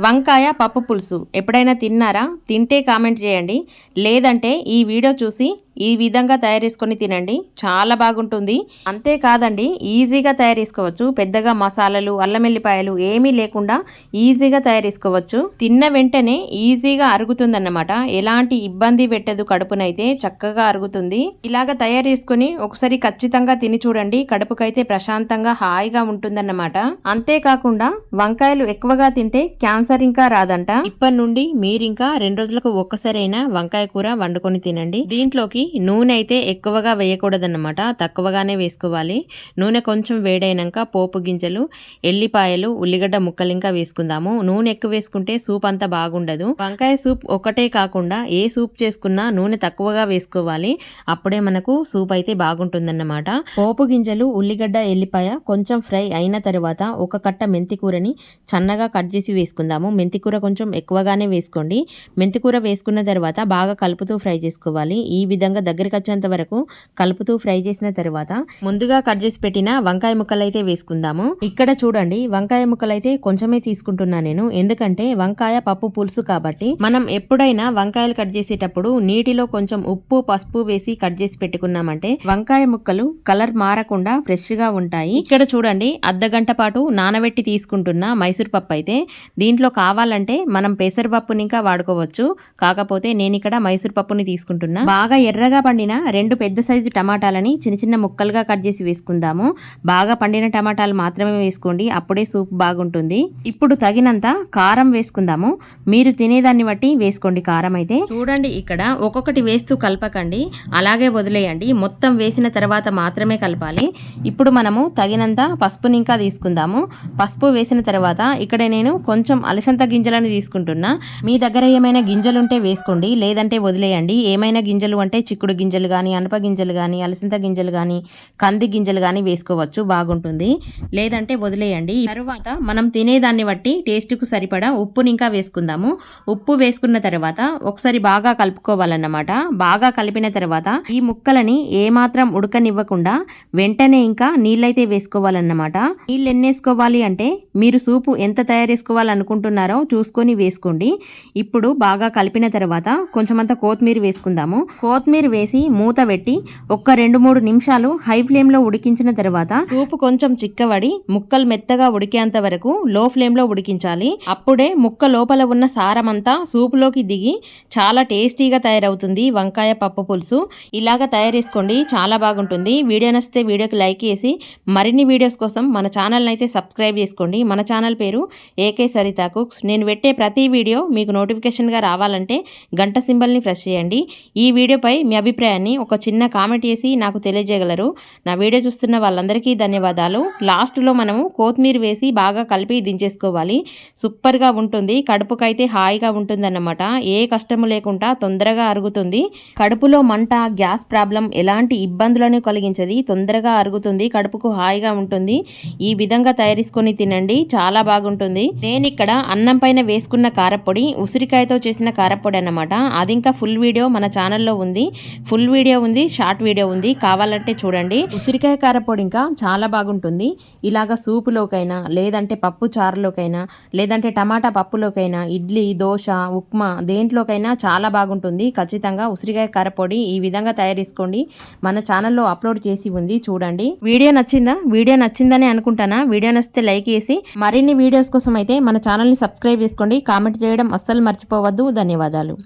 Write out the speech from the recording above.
వంకాయ పప్పు పులుసు. ఎప్పుడైనా తిన్నారా? తింటే కామెంట్ చేయండి. లేదంటే ఈ వీడియో చూసి ఈ విధంగా తయారు చేసుకొని తినండి. చాలా బాగుంటుంది. అంతేకాదండి ఈజీగా తయారు చేసుకోవచ్చు. పెద్దగా మసాలాలు అల్లం వెల్లిపాయలు ఏమీ లేకుండా ఈజీగా తయారు చేసుకోవచ్చు. తిన్న వెంటనే ఈజీగా అరుగుతుందన్నమాట. ఎలాంటి ఇబ్బంది పెట్టదు కడుపునైతే. చక్కగా అరుగుతుంది. ఇలాగ తయారు చేసుకుని ఒకసారి ఖచ్చితంగా తిని చూడండి. కడుపుకైతే ప్రశాంతంగా హాయిగా ఉంటుందన్నమాట. అంతేకాకుండా వంకాయలు ఎక్కువగా తింటే క్యాన్సర్ ఇంకా రాదంట. ఇప్పటి నుండి మీరు ఇంకా రెండు రోజులకు ఒక్కసారైనా వంకాయ కూర వండుకొని తినండి. దీంట్లోకి నూనె అయితే ఎక్కువగా వేయకూడదన్నమాట. తక్కువగానే వేసుకోవాలి. నూనె కొంచెం వేడైనాక పోపు గింజలు ఎల్లిపాయలు ఉల్లిగడ్డ ముక్కలు ఇంకా వేసుకుందాము. నూనె ఎక్కువ వేసుకుంటే సూప్ అంతా బాగుండదు. వంకాయ సూప్ ఒకటే కాకుండా ఏ సూప్ చేసుకున్నా నూనె తక్కువగా వేసుకోవాలి. అప్పుడే మనకు సూప్ అయితే బాగుంటుందన్నమాట. పోపు గింజలు ఉల్లిగడ్డ ఎల్లిపాయ కొంచెం ఫ్రై అయిన తర్వాత ఒక కట్ట మెంతి కూరని సన్నగా కట్ చేసి వేసుకుందాము. మెంతి కూర కొంచెం ఎక్కువగానే వేసుకోండి. మెంతి కూర వేసుకున్న తర్వాత బాగా కలుపుతూ ఫ్రై చేసుకోవాలి. ఈ విధంగా విధంగా దగ్గరికి వచ్చేంత వరకు కలుపుతూ ఫ్రై చేసిన తర్వాత ముందుగా కట్ చేసి పెట్టిన వంకాయ ముక్కలు అయితే వేసుకుందాము. ఇక్కడ చూడండి వంకాయ ముక్కలు అయితే కొంచెమే తీసుకుంటున్నా నేను. ఎందుకంటే వంకాయ పప్పు పులుసు కాబట్టి మనం ఎప్పుడైనా వంకాయలు కట్ చేసేటప్పుడు నీటిలో కొంచెం ఉప్పు పసుపు వేసి కట్ చేసి పెట్టుకున్నామంటే వంకాయ ముక్కలు కలర్ మారకుండా ఫ్రెష్గా ఉంటాయి. ఇక్కడ చూడండి అర్ధగంట పాటు నానబెట్టి తీసుకుంటున్న మైసూర్ పప్పు అయితే దీంట్లో కావాలంటే మనం పెసరపప్పుని ఇంకా వాడుకోవచ్చు. కాకపోతే నేను ఇక్కడ మైసూర్ పప్పుని తీసుకుంటున్నా. బాగా ఎర్ర ఎర్రగా పండిన రెండు పెద్ద సైజు టమాటాలని చిన్న చిన్న ముక్కలుగా కట్ చేసి వేసుకుందాము. బాగా పండిన టమాటాలు మాత్రమే వేసుకోండి అప్పుడే సూప్ బాగుంటుంది. ఇప్పుడు తగినంత కారం వేసుకుందాము. మీరు తినేదాన్ని బట్టి వేసుకోండి కారం అయితే. చూడండి ఇక్కడ ఒక్కొక్కటి వేస్తూ కలపకండి అలాగే వదిలేయండి. మొత్తం వేసిన తర్వాత మాత్రమే కలపాలి. ఇప్పుడు మనము తగినంత పసుపుని ఇంకా తీసుకుందాము. పసుపు వేసిన తర్వాత ఇక్కడ నేను కొంచెం అలసంత గింజలను తీసుకుంటున్నా. మీ దగ్గర ఏమైనా గింజలు ఉంటే వేసుకోండి లేదంటే వదిలేయండి. ఏమైనా గింజలు అంటే చిక్కుడు గింజలు కానీ అనప గింజలు కానీ అలసింత గింజలు కానీ కంది గింజలు కానీ వేసుకోవచ్చు. బాగుంటుంది. లేదంటే వదిలేయండి. తర్వాత మనం తినేదాన్ని బట్టి టేస్ట్కు సరిపడా ఉప్పుని ఇంకా వేసుకుందాము. ఉప్పు వేసుకున్న తర్వాత ఒకసారి బాగా కలుపుకోవాలన్నమాట. బాగా కలిపిన తర్వాత ఈ ముక్కలని ఏమాత్రం ఉడకనివ్వకుండా వెంటనే ఇంకా నీళ్ళైతే వేసుకోవాలన్నమాట. నీళ్ళు ఎన్నేసుకోవాలి అంటే మీరు సూపు ఎంత తయారు చేసుకోవాలనుకుంటున్నారో చూసుకొని వేసుకోండి. ఇప్పుడు బాగా కలిపిన తర్వాత కొంచెం అంత కొత్తిమీర వేసుకుందాము. కొత్తిమీర కొత్తిమీర వేసి మూత పెట్టి ఒక్క రెండు మూడు నిమిషాలు హై ఫ్లేమ్లో ఉడికించిన తర్వాత సూపు కొంచెం చిక్కబడి ముక్కలు మెత్తగా ఉడికేంత వరకు లో ఫ్లేమ్లో ఉడికించాలి. అప్పుడే ముక్క లోపల ఉన్న సారమంతా సూపులోకి దిగి చాలా టేస్టీగా తయారవుతుంది వంకాయ పప్పు పులుసు. ఇలాగ తయారు చేసుకోండి చాలా బాగుంటుంది. వీడియో నచ్చితే వీడియోకి లైక్ చేసి మరిన్ని వీడియోస్ కోసం మన ఛానల్ని అయితే సబ్స్క్రైబ్ చేసుకోండి. మన ఛానల్ పేరు ఏకే సరిత కుక్స్. నేను పెట్టే ప్రతి వీడియో మీకు నోటిఫికేషన్గా రావాలంటే గంట సింబల్ని ప్రెస్ చేయండి. ఈ వీడియోపై మీ అభిప్రాయాన్ని ఒక చిన్న కామెంట్ చేసి నాకు తెలియజేయగలరు. నా వీడియో చూస్తున్న వాళ్ళందరికీ ధన్యవాదాలు. లాస్ట్లో మనము కొత్తిమీర వేసి బాగా కలిపి దించేసుకోవాలి. సూపర్గా ఉంటుంది. కడుపుకైతే హాయిగా ఉంటుందన్నమాట. ఏ కష్టము లేకుండా తొందరగా అరుగుతుంది. కడుపులో మంట గ్యాస్ ప్రాబ్లం ఎలాంటి ఇబ్బందులను కలిగించది? తొందరగా అరుగుతుంది. కడుపుకు హాయిగా ఉంటుంది. ఈ విధంగా తయారీసుకొని తినండి. చాలా బాగుంటుంది. నేను ఇక్కడ అన్నం పైన వేసుకున్న కారపొడి ఉసిరికాయతో చేసిన కారపొడి అన్నమాట. అది ఇంకా ఫుల్ వీడియో మన ఛానల్లో ఉంది. ఫుల్ వీడియో ఉంది షార్ట్ వీడియో ఉంది. కావాలంటే చూడండి. ఉసిరికాయ కారపొడి ఇంకా చాలా బాగుంటుంది. ఇలాగ సూపులోకైనా లేదంటే పప్పు చారులోకైనా లేదంటే టమాటా పప్పులోకైనా ఇడ్లీ దోశ ఉప్మా దేంట్లోకైనా చాలా బాగుంటుంది. ఖచ్చితంగా ఉసిరికాయ కారపొడి ఈ విధంగా తయారు చేసుకోండి. మన ఛానల్లో అప్లోడ్ చేసి ఉంది చూడండి. వీడియో నచ్చిందా? వీడియో నచ్చిందని అనుకుంటానా? వీడియో నచ్చితే లైక్ చేసి మరిన్ని వీడియోస్ కోసం అయితే మన ఛానల్ని సబ్స్క్రైబ్ చేసుకోండి. కామెంట్ చేయడం అస్సలు మర్చిపోవద్దు. ధన్యవాదాలు.